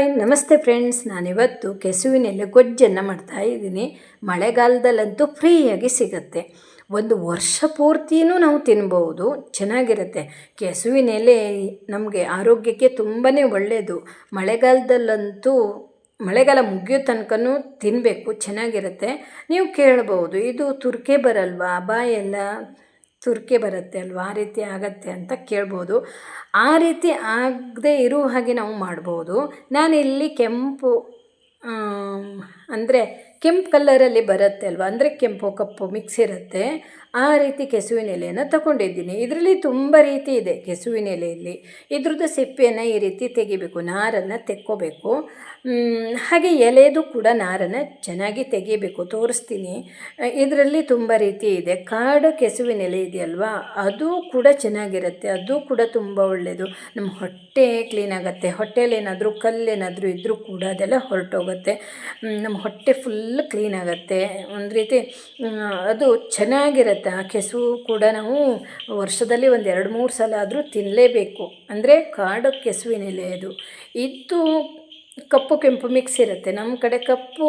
Hi ನಮಸ್ತೆ friends ನಾನಿವತ್ತು ಕೆಸುವಿನೆಲೆ ಗೊಜ್ಜನ್ನು ಮಾಡ್ತಾ ಇದ್ದೀನಿ. ಮಳೆಗಾಲದಲ್ಲಂತೂ ಫ್ರೀಯಾಗಿ ಸಿಗುತ್ತೆ. ಒಂದು ವರ್ಷ ಪೂರ್ತಿನೂ ನಾವು ತಿನ್ಬೋದು ಚೆನ್ನಾಗಿರುತ್ತೆ. ಕೆಸುವಿನ ಎಲೆ ನಮಗೆ ಆರೋಗ್ಯಕ್ಕೆ ತುಂಬಾ ಒಳ್ಳೆಯದು ಮಳೆಗಾಲದಲ್ಲಂತೂ, ಮಳೆಗಾಲ ಮುಗಿಯೋ ತನಕನೂ ತಿನ್ನಬೇಕು ಚೆನ್ನಾಗಿರುತ್ತೆ. ನೀವು ಕೇಳ್ಬೋದು ಇದು ತುರ್ಕೆ ಬರಲ್ವಾ? ಬಾಯೆಲ್ಲ ತುರ್ಕೆ ಬರುತ್ತೆ ಅಲ್ವಾ? ಆ ರೀತಿ ಆಗತ್ತೆ ಅಂತ ಕೇಳ್ಬೋದು. ಆ ರೀತಿ ಆಗದೆ ಇರೋ ಹಾಗೆ ನಾವು ಮಾಡ್ಬೋದು. ನಾನಿಲ್ಲಿ ಕೆಂಪು ಅಂದರೆ ಕೆಂಪು ಕಲ್ಲರಲ್ಲಿ ಬರುತ್ತೆ ಅಲ್ವಾ? ಅಂದರೆ ಕೆಂಪು ಕಪ್ಪು ಮಿಕ್ಸ್ ಇರುತ್ತೆ. ಆ ರೀತಿ ಕೆಸುವಿನ ಎಲೆಯನ್ನು ತಗೊಂಡಿದ್ದೀನಿ. ಇದರಲ್ಲಿ ತುಂಬ ರೀತಿ ಇದೆ ಕೆಸುವಿನ ಎಲೆಯಲ್ಲಿ. ಇದ್ರದ್ದು ಸಿಪ್ಪೆಯನ್ನು ಈ ರೀತಿ ತೆಗಿಬೇಕು, ನಾರನ್ನು ತೆಕ್ಕೋಬೇಕು. ಹಾಗೆ ಎಲೆದು ಕೂಡ ನಾರನ್ನು ಚೆನ್ನಾಗಿ ತೆಗಿಬೇಕು, ತೋರಿಸ್ತೀನಿ. ಇದರಲ್ಲಿ ತುಂಬ ರೀತಿ ಇದೆ. ಕಾಡು ಕೆಸುವಿನ ಎಲೆ ಇದೆಯಲ್ವಾ? ಅದು ಕೂಡ ಚೆನ್ನಾಗಿರುತ್ತೆ. ಅದು ಕೂಡ ತುಂಬ ಒಳ್ಳೆಯದು ನಮ್ಮ ಹೊಟ್ಟೆ ಕ್ಲೀನ್ ಆಗುತ್ತೆ. ಹೊಟ್ಟೆಯಲ್ಲಿ ಏನಾದರೂ ಕಲ್ಲೇನಾದರೂ ಇದ್ದರೂ ಕೂಡ ಅದೆಲ್ಲ ಹೊರಟೋಗುತ್ತೆ. ನಮ್ಮ ಹೊಟ್ಟೆ ಫುಲ್ ಕ್ಲೀನ್ ಆಗುತ್ತೆ. ಒಂದು ರೀತಿ ಅದು ಚೆನ್ನಾಗಿರುತ್ತೆ. ಆ ಕೆಸು ಕೂಡ ನಾವು ವರ್ಷದಲ್ಲಿ ಒಂದು ಎರಡು, ಮೂರು ಸಲ ಆದರೂ ತಿನ್ನಲೇಬೇಕು ಅಂದರೆ ಕಾಡು ಕೆಸುವಿನ ಎಲೆ ಅದು. ಇದು ಕಪ್ಪು ಕೆಂಪು ಮಿಕ್ಸ್ ಇರುತ್ತೆ. ನಮ್ಮ ಕಡೆ ಕಪ್ಪು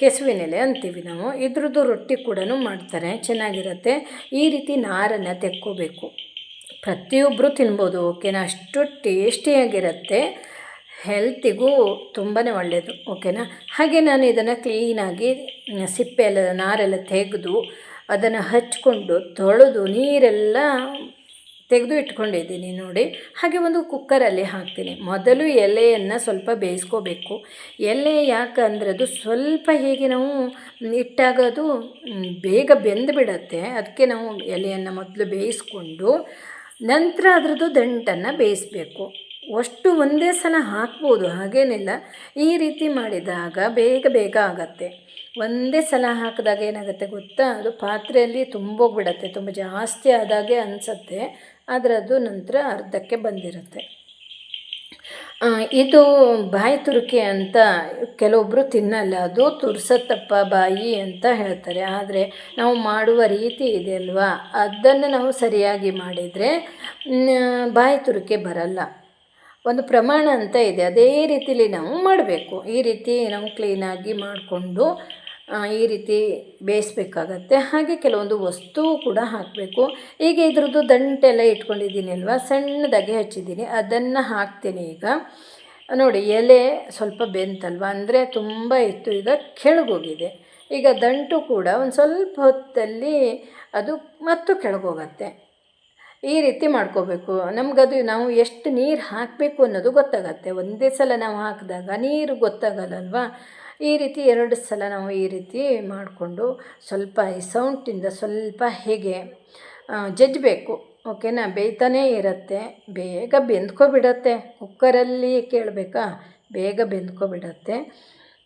ಕೆಸುವಿನ ಎಲೆ ಅಂತೀವಿ ನಾವು. ಇದ್ರದ್ದು ರೊಟ್ಟಿ ಕೂಡ ಮಾಡ್ತಾರೆ. ಚೆನ್ನಾಗಿರುತ್ತೆ. ಈ ರೀತಿ ನಾರನ್ನು ತೆಕ್ಕೋಬೇಕು. ಪ್ರತಿಯೊಬ್ಬರು ತಿನ್ಬೋದು, ಓಕೆನಾ? ಅಷ್ಟು ಟೇಸ್ಟಿಯಾಗಿರುತ್ತೆ ಹೆಲ್ತಿಗೂ ತುಂಬಾ ಒಳ್ಳೆಯದು ಓಕೆನಾ ಹಾಗೆ ನಾನು ಇದನ್ನು ಕ್ಲೀನಾಗಿ ಸಿಪ್ಪೆ ಎಲ್ಲ, ನಾರೆಲ್ಲ ತೆಗೆದು, ಅದನ್ನು ಹಚ್ಕೊಂಡು, ತೊಳೆದು, ನೀರೆಲ್ಲ ತೆಗೆದು ಇಟ್ಕೊಂಡಿದ್ದೀನಿ ನೋಡಿ. ಹಾಗೆ ಒಂದು ಕುಕ್ಕರಲ್ಲಿ ಹಾಕ್ತೀನಿ. ಮೊದಲು ಎಲೆಯನ್ನು ಸ್ವಲ್ಪ ಬೇಯಿಸ್ಕೋಬೇಕು. ಎಲೆ ಯಾಕಂದರೆ ಅದು ಸ್ವಲ್ಪ ಹೀಗೆ ನಾವು ಇಟ್ಟಾಗ ಅದು ಬೇಗ ಬೆಂದು ಬಿಡತ್ತೆ. ಅದಕ್ಕೆ ನಾವು ಎಲೆಯನ್ನು ಮೊದಲು ಬೇಯಿಸ್ಕೊಂಡು, ನಂತರ ಅದರದ್ದು ದಂಟನ್ನು ಬೇಯಿಸಬೇಕು. ಅಷ್ಟು ಒಂದೇ ಸಲ ಹಾಕ್ಬೋದು, ಹಾಗೇನಿಲ್ಲ. ಈ ರೀತಿ ಮಾಡಿದಾಗ ಬೇಗ ಬೇಗ ಆಗತ್ತೆ. ಒಂದೇ ಸಲ ಹಾಕಿದಾಗ ಏನಾಗುತ್ತೆ ಗೊತ್ತಾ? ಅದು ಪಾತ್ರೆಯಲ್ಲಿ ತುಂಬೋಗ್ಬಿಡತ್ತೆ, ತುಂಬ ಜಾಸ್ತಿ ಆದಾಗೆ ಅನಿಸತ್ತೆ. ಆದರೆ ಅದು ನಂತರ ಅರ್ಧಕ್ಕೆ ಬಂದಿರುತ್ತೆ. ಇದು ಬಾಯಿ ತುರಿಕೆ ಅಂತ ಕೆಲವೊಬ್ಬರು ತಿನ್ನಲ್ಲ, ಅದು ತುರ್ಸತ್ತಪ್ಪ ಬಾಯಿ ಅಂತ ಹೇಳ್ತಾರೆ. ಆದರೆ ನಾವು ಮಾಡುವ ರೀತಿ ಇದೆ ಅಲ್ವಾ? ಅದನ್ನು ನಾವು ಸರಿಯಾಗಿ ಮಾಡಿದರೆ ಬಾಯಿ ತುರಿಕೆ ಬರಲ್ಲ. ಒಂದು ಪ್ರಮಾಣ ಅಂತ ಇದೆ. ಅದೇ ರೀತಿಲಿ ನಾವು ಮಾಡಬೇಕು. ಈ ರೀತಿ ನಾವು ಕ್ಲೀನಾಗಿ ಮಾಡಿಕೊಂಡು ಈ ರೀತಿ ಬೇಯಿಸ್ಬೇಕಾಗತ್ತೆ. ಹಾಗೆ ಕೆಲವೊಂದು ವಸ್ತು ಕೂಡ ಹಾಕಬೇಕು. ಈಗ ಇದ್ರದ್ದು ದಂಟೆಲ್ಲ ಇಟ್ಕೊಂಡಿದ್ದೀನಿ ಅಲ್ವಾ ಸಣ್ಣದಾಗಿ ಹಚ್ಚಿದ್ದೀನಿ. ಅದನ್ನು ಹಾಕ್ತೀನಿ ಈಗ. ನೋಡಿ, ಎಲೆ ಸ್ವಲ್ಪ ಬೆಂತಲ್ವ? ಅಂದರೆ ತುಂಬ ಇತ್ತು. ಈಗ ಕೆಳಗೋಗಿದೆ. ಈಗ ದಂಟು ಕೂಡ ಒಂದು ಸ್ವಲ್ಪ ಹೊತ್ತಲ್ಲಿ ಅದು ಮತ್ತು ಕೆಳಗೋಗತ್ತೆ. ಈ ರೀತಿ ಮಾಡ್ಕೋಬೇಕು. ನಮಗದು ನಾವು ಎಷ್ಟು ನೀರು ಹಾಕಬೇಕು ಅನ್ನೋದು ಗೊತ್ತಾಗತ್ತೆ. ಒಂದೇ ಸಲ ನಾವು ಹಾಕಿದಾಗ ನೀರು ಗೊತ್ತಾಗಲ್ಲಲ್ವಾ? ಈ ರೀತಿ ಎರಡು ಸಲ ನಾವು ಈ ರೀತಿ ಮಾಡಿಕೊಂಡು ಸ್ವಲ್ಪ ಈ ಸೌಂಟಿಂದ ಸ್ವಲ್ಪ ಹೇಗೆ ಜಜ್ಜಬೇಕು. ಓಕೆನಾ? ಬೇಯ್ತಾನೇ ಇರುತ್ತೆ. ಬೇಗ ಬೆಂದ್ಕೊಬಿಡತ್ತೆ. ಕುಕ್ಕರಲ್ಲಿ ಕೇಳಬೇಕಾ? ಬೇಗ ಬೆಂದ್ಕೊಬಿಡತ್ತೆ.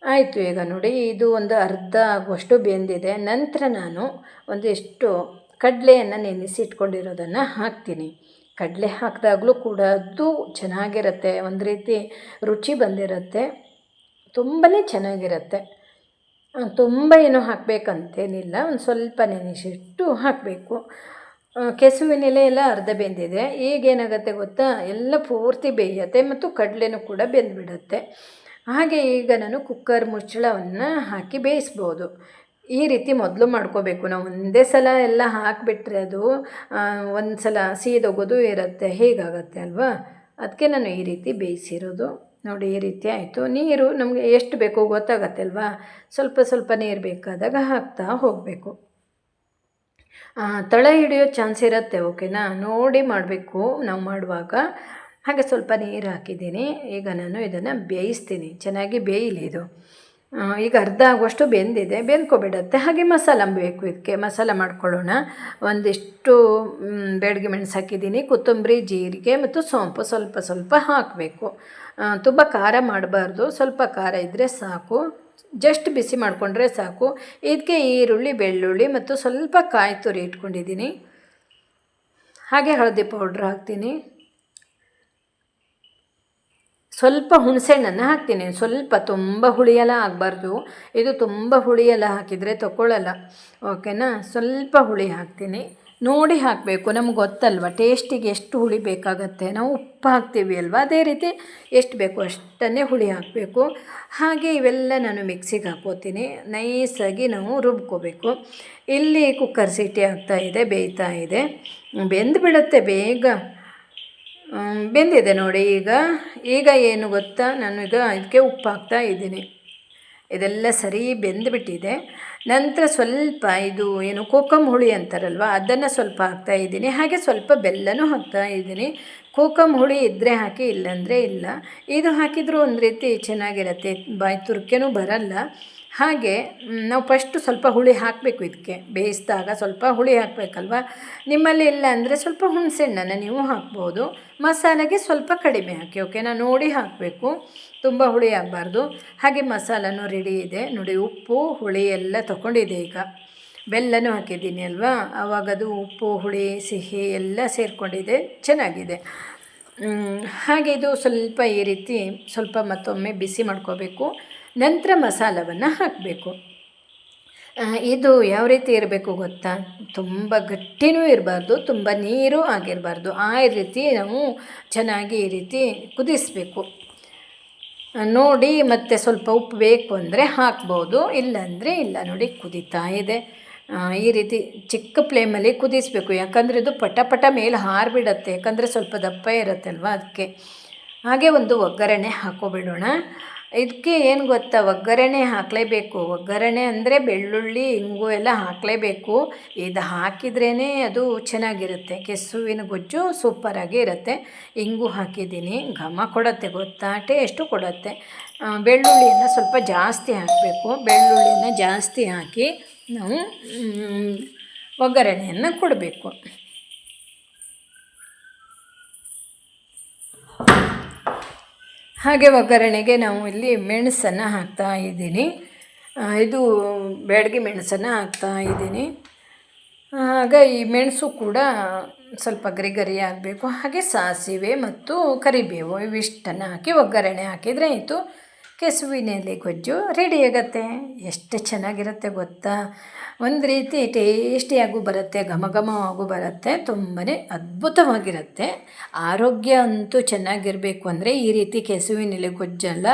ಆಯಿತು ಈಗ ನೋಡಿ, ಇದು ಒಂದು ಅರ್ಧ ಆಗುವಷ್ಟು ಬೆಂದಿದೆ. ನಂತರ ನಾನು ಒಂದಿಷ್ಟು ಕಡಲೆಯನ್ನು ನೆನೆಸಿ ಇಟ್ಕೊಂಡಿರೋದನ್ನು ಹಾಕ್ತೀನಿ. ಕಡಲೆ ಹಾಕಿದಾಗಲೂ ಕೂಡ ಅದು ಚೆನ್ನಾಗಿರುತ್ತೆ, ಒಂದು ರೀತಿ ರುಚಿ ಬಂದಿರುತ್ತೆ ತುಂಬಾ ಚೆನ್ನಾಗಿರುತ್ತೆ. ತುಂಬ ಏನು ಹಾಕಬೇಕಂತೇನಿಲ್ಲ, ಒಂದು ಸ್ವಲ್ಪ ನೆನೆಸಿಟ್ಟು ಹಾಕಬೇಕು. ಕೆಸುವಿನ ಎಲೆ ಎಲ್ಲ ಅರ್ಧ ಬೆಂದಿದೆ. ಈಗೇನಾಗುತ್ತೆ ಗೊತ್ತಾ? ಎಲ್ಲ ಪೂರ್ತಿ ಬೇಯುತ್ತೆ ಮತ್ತು ಕಡಲೆನೂ ಕೂಡ ಬೆಂದುಬಿಡುತ್ತೆ. ಹಾಗೆ ಈಗ ನಾನು ಕುಕ್ಕರ್ ಮುಚ್ಚಳವನ್ನು ಹಾಕಿ ಬೇಯಿಸ್ಬೋದು. ಈ ರೀತಿ ಮೊದಲು ಮಾಡ್ಕೋಬೇಕು. ನಾವು ಒಂದೇ ಸಲ ಎಲ್ಲ ಹಾಕಿಬಿಟ್ರೆ ಅದು ಒಂದು ಸಲ ಸೀದೋಗೋದು ಇರುತ್ತೆ. ಹೇಗಾಗತ್ತೆ ಅಲ್ವಾ? ಅದಕ್ಕೆ ನಾನು ಈ ರೀತಿ ಬೇಯಿಸಿರೋದು. ನೋಡಿ, ಈ ರೀತಿ ಆಯಿತು. ನೀರು ನಮಗೆ ಎಷ್ಟು ಬೇಕೋ ಗೊತ್ತಾಗತ್ತೆ ಅಲ್ವಾ? ಸ್ವಲ್ಪ ಸ್ವಲ್ಪ ನೀರು ಬೇಕಾದಾಗ ಹಾಕ್ತಾ ಹೋಗಬೇಕು. ತಳ ಹಿಡಿಯೋ ಚಾನ್ಸ್ ಇರುತ್ತೆ, ಓಕೆನಾ? ನೋಡಿ ಮಾಡಬೇಕು ನಾವು ಮಾಡುವಾಗ. ಹಾಗೆ ಸ್ವಲ್ಪ ನೀರು ಹಾಕಿದ್ದೀನಿ. ಈಗ ನಾನು ಇದನ್ನು ಬೇಯಿಸ್ತೀನಿ. ಚೆನ್ನಾಗಿ ಬೇಯಿಲಿ ಇದು. ಈಗ ಅರ್ಧ ಆಗುವಷ್ಟು ಬೆಂದಿದೆ. ಬೆಂದ್ಕೊಬಿಡತ್ತೆ. ಹಾಗೆ ಮಸಾಲ ಬೇಕು ಇದಕ್ಕೆ. ಮಸಾಲ ಮಾಡ್ಕೊಳ್ಳೋಣ. ಒಂದಿಷ್ಟು ಬೆಳಗ್ಗೆ ಮೆಣಸು ಹಾಕಿದ್ದೀನಿ. ಕೊತ್ತಂಬರಿ, ಜೀರಿಗೆ ಮತ್ತು ಸೋಂಪು ಸ್ವಲ್ಪ ಸ್ವಲ್ಪ ಹಾಕಬೇಕು. ತುಂಬ ಖಾರ ಮಾಡಬಾರ್ದು. ಸ್ವಲ್ಪ ಖಾರ ಇದ್ದರೆ ಸಾಕು. ಜಸ್ಟ್ ಬಿಸಿ ಮಾಡಿಕೊಂಡ್ರೆ ಸಾಕು. ಇದಕ್ಕೆ ಈರುಳ್ಳಿ, ಬೆಳ್ಳುಳ್ಳಿ ಮತ್ತು ಸ್ವಲ್ಪ ಕಾಯಿ ತುರಿ ಇಟ್ಕೊಂಡಿದ್ದೀನಿ. ಹಾಗೆ ಹಳದಿ ಪೌಡ್ರ್ ಹಾಕ್ತೀನಿ. ಸ್ವಲ್ಪ ಹುಣಸೆಹಣ್ಣನ್ನು ಹಾಕ್ತೀನಿ. ಸ್ವಲ್ಪ ತುಂಬ ಹುಳಿಯೆಲ್ಲ ಆಗಬಾರ್ದು. ಇದು ತುಂಬ ಹುಳಿಯೆಲ್ಲ ಹಾಕಿದರೆ ತಗೊಳ್ಳಲ್ಲ ಓಕೆನಾ? ಸ್ವಲ್ಪ ಹುಳಿ ಹಾಕ್ತೀನಿ. ನೋಡಿ ಹಾಕಬೇಕು. ನಮ್ಗೆ ಗೊತ್ತಲ್ವ? ಟೇಸ್ಟಿಗೆ ಎಷ್ಟು ಹುಳಿ ಬೇಕಾಗತ್ತೆ? ನಾವು ಉಪ್ಪು ಹಾಕ್ತೀವಿ ಅಲ್ವಾ? ಅದೇ ರೀತಿ ಎಷ್ಟು ಬೇಕು ಅಷ್ಟನ್ನೇ ಹುಳಿ ಹಾಕಬೇಕು. ಹಾಗೆ ಇವೆಲ್ಲ ನಾನು ಮಿಕ್ಸಿಗೆ ಹಾಕೋತೀನಿ ನೈಸಾಗಿ ನಾವು ರುಬ್ಕೋಬೇಕು. ಇಲ್ಲಿ ಕುಕ್ಕರ್ ಸಿಟಿ ಆಗ್ತಾ ಇದೆ, ಬೇಯ್ತಾ ಇದೆ. ಬೆಂದು ಬಿಡುತ್ತೆ ಬೇಗ. ಬೆಂದಿದೆ ನೋಡಿ ಈಗ. ಈಗ ಏನು ಗೊತ್ತಾ? ನಾನು ಈಗ ಇದಕ್ಕೆ ಉಪ್ಪು ಹಾಕ್ತಾ ಇದ್ದೀನಿ. ಇದೆಲ್ಲ ಸರಿ ಬೆಂದುಬಿಟ್ಟಿದೆ. ನಂತರ ಸ್ವಲ್ಪ ಇದು ಏನು ಕೋಕಮ್ ಹುಳಿ ಅಂತಾರಲ್ವ, ಅದನ್ನು ಸ್ವಲ್ಪ ಹಾಕ್ತಾ ಇದ್ದೀನಿ. ಹಾಗೆ ಸ್ವಲ್ಪ ಬೆಲ್ಲನೂ ಹಾಕ್ತಾ ಇದ್ದೀನಿ. ಕೋಕಮ್ ಹುಳಿ ಇದ್ದರೆ ಹಾಕಿ, ಇಲ್ಲಾಂದರೆ ಇಲ್ಲ. ಇದು ಹಾಕಿದರೂ ಒಂದು ರೀತಿ ಚೆನ್ನಾಗಿರುತ್ತೆ. ಬಾಯಿ ತುರ್ಕೆನೂ ಬರಲ್ಲ. ಹಾಗೆ ನಾವು ಫಸ್ಟು ಸ್ವಲ್ಪ ಹುಳಿ ಹಾಕಬೇಕು ಇದಕ್ಕೆ ಬೇಯಿಸಿದಾಗ ಸ್ವಲ್ಪ ಹುಳಿ ಹಾಕಬೇಕಲ್ವ? ನಿಮ್ಮಲ್ಲಿ ಇಲ್ಲ ಅಂದರೆ ಸ್ವಲ್ಪ ಹುಣಸೆಹಣ್ಣನ್ನು ನೀವು ಹಾಕ್ಬೋದು. ಮಸಾಲೆಗೆ ಸ್ವಲ್ಪ ಕಡಿಮೆ ಹಾಕಿ ಓಕೆ ನಾನು ನೋಡಿ ಹಾಕಬೇಕು. ತುಂಬ ಹುಳಿ ಆಗಬಾರ್ದು. ಹಾಗೆ ಮಸಾಲನೂ ರೆಡಿ ಇದೆ. ನೋಡಿ, ಉಪ್ಪು, ಹುಳಿ ಎಲ್ಲ ತೊಗೊಂಡಿದೆ ಈಗ. ಬೆಲ್ಲನೂ ಹಾಕಿದ್ದೀನಿ ಅಲ್ವಾ? ಆವಾಗ ಅದು ಉಪ್ಪು, ಹುಳಿ, ಸಿಹಿ ಎಲ್ಲ ಸೇರಿಕೊಂಡಿದೆ. ಚೆನ್ನಾಗಿದೆ. ಹಾಗೆ ಇದು ಸ್ವಲ್ಪ ಈ ರೀತಿ ಸ್ವಲ್ಪ ಮತ್ತೊಮ್ಮೆ ಬಿಸಿ ಮಾಡ್ಕೋಬೇಕು. ನಂತರ ಮಸಾಲವನ್ನು ಹಾಕಬೇಕು. ಇದು ಯಾವ ರೀತಿ ಇರಬೇಕು ಗೊತ್ತಾ? ತುಂಬ ಗಟ್ಟಿನೂ ಇರಬಾರ್ದು, ತುಂಬ ನೀರು ಆಗಿರಬಾರ್ದು. ಆ ರೀತಿ ನಾವು ಚೆನ್ನಾಗಿ ಈ ರೀತಿ ಕುದಿಸಬೇಕು. ನೋಡಿ ಮತ್ತು ಸ್ವಲ್ಪ ಉಪ್ಪು ಬೇಕು ಅಂದರೆ ಹಾಕ್ಬೋದು, ಇಲ್ಲಾಂದರೆ ಇಲ್ಲ ನೋಡಿ, ಕುದೀತಾ ಇದೆ. ಈ ರೀತಿ ಚಿಕ್ಕ ಫ್ಲೇಮಲ್ಲಿ ಕುದಿಸಬೇಕು. ಯಾಕಂದರೆ ಇದು ಪಟ ಪಟ ಮೇಲೆ ಹಾರಿಬಿಡತ್ತೆ. ಯಾಕಂದರೆ ಸ್ವಲ್ಪ ದಪ್ಪ ಇರುತ್ತಲ್ವ ಅದಕ್ಕೆ. ಹಾಗೆ ಒಂದು ಒಗ್ಗರಣೆ ಹಾಕೋಬಿಡೋಣ. ಇದಕ್ಕೆ ಏನು ಗೊತ್ತಾ? ಒಗ್ಗರಣೆ ಹಾಕಲೇಬೇಕು. ಒಗ್ಗರಣೆ ಅಂದರೆ ಬೆಳ್ಳುಳ್ಳಿ, ಇಂಗು ಎಲ್ಲ ಹಾಕಲೇಬೇಕು. ಇದು ಹಾಕಿದ್ರೇ ಅದು ಚೆನ್ನಾಗಿರುತ್ತೆ. ಕೆಸುವಿನ ಗೊಜ್ಜು ಸೂಪರಾಗಿ ಇರುತ್ತೆ. ಇಂಗು ಹಾಕಿದ್ದೀನಿ. ಘಮ ಕೊಡುತ್ತೆ ಗೊತ್ತಾ? ಟೇಸ್ಟು ಕೊಡುತ್ತೆ. ಬೆಳ್ಳುಳ್ಳಿಯನ್ನು ಸ್ವಲ್ಪ ಜಾಸ್ತಿ ಹಾಕಬೇಕು. ಬೆಳ್ಳುಳ್ಳಿಯನ್ನು ಜಾಸ್ತಿ ಹಾಕಿ ನಾವು ಒಗ್ಗರಣೆಯನ್ನು ಕೊಡಬೇಕು. ಹಾಗೆ ಒಗ್ಗರಣೆಗೆ ನಾವು ಇಲ್ಲಿ ಮೆಣಸನ್ನು ಹಾಕ್ತಾ ಇದ್ದೀನಿ. ಇದು ಬ್ಯಾಡಗಿ ಮೆಣಸನ್ನು ಹಾಕ್ತಾ ಇದ್ದೀನಿ. ಆಗ ಈ ಮೆಣಸು ಕೂಡ ಸ್ವಲ್ಪ ಗರಿ ಗರಿ ಆಗಬೇಕು. ಹಾಗೆ ಸಾಸಿವೆ ಮತ್ತು ಕರಿಬೇವು ಇವಿಷ್ಟನ್ನು ಹಾಕಿ ಒಗ್ಗರಣೆ ಹಾಕಿದರೆ ಆಯಿತು. ಕೆಸುವಿನೆಲೆ ಗೊಜ್ಜು ರೆಡಿ ಆಗುತ್ತೆ. ಎಷ್ಟು ಚೆನ್ನಾಗಿರುತ್ತೆ ಗೊತ್ತಾ? ಒಂದು ರೀತಿ ಟೇಸ್ಟಿಯಾಗೂ ಬರುತ್ತೆ ಘಮ ಘಮವಾಗೂ ಬರುತ್ತೆ ತುಂಬಾ ಅದ್ಭುತವಾಗಿರುತ್ತೆ. ಆರೋಗ್ಯ ಅಂತೂ ಚೆನ್ನಾಗಿರಬೇಕು ಅಂದರೆ ಈ ರೀತಿ ಕೆಸುವಿನೆಲೆ ಗೊಜ್ಜೆಲ್ಲ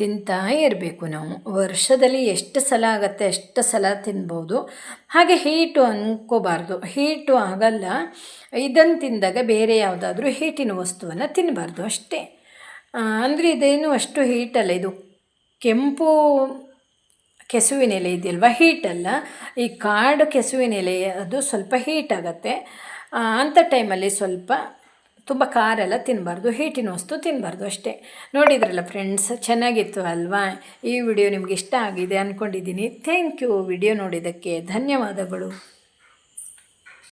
ತಿಂತಾ ಇರಬೇಕು ನಾವು. ವರ್ಷದಲ್ಲಿ ಎಷ್ಟು ಸಲ ಆಗುತ್ತೆ, ಅಷ್ಟು ಸಲ ತಿನ್ಬೋದು. ಹಾಗೆ ಹೀಟು ಅಂದ್ಕೋಬಾರ್ದು ಹೀಟು ಆಗಲ್ಲ. ಇದನ್ನು ತಿಂದಾಗ ಬೇರೆ ಯಾವುದಾದ್ರೂ ಹೀಟಿನ ವಸ್ತುವನ್ನು ತಿನ್ನಬಾರ್ದು ಅಷ್ಟೇ. ಅಂದರೆ ಇದೇನು ಅಷ್ಟು ಹೀಟಲ್ಲ ಇದು ಕೆಂಪು ಕೆಸುವಿನ ಎಲೆ ಇದೆಯಲ್ವ? ಹೀಟಲ್ಲ ಈ ಕಾಡು ಕೆಸುವಿನ ಎಲೆ ಅದು ಸ್ವಲ್ಪ ಹೀಟ್ ಆಗುತ್ತೆ. ಅಂಥ ಟೈಮಲ್ಲಿ ಸ್ವಲ್ಪ ತುಂಬ ಖಾರ ಎಲ್ಲ ತಿನ್ನಬಾರ್ದು ಹೀಟಿನ ವಸ್ತು ತಿನ್ನಬಾರ್ದು ಅಷ್ಟೇ. ನೋಡಿದ್ರಲ್ಲ ಫ್ರೆಂಡ್ಸ್ ಚೆನ್ನಾಗಿತ್ತು ಅಲ್ವಾ? ಈ ವಿಡಿಯೋ ನಿಮ್ಗೆ ಇಷ್ಟ ಆಗಿದೆ ಅಂದ್ಕೊಂಡಿದ್ದೀನಿ ಥ್ಯಾಂಕ್ ಯು ವಿಡಿಯೋ ನೋಡಿದ್ದಕ್ಕೆ ಧನ್ಯವಾದಗಳು.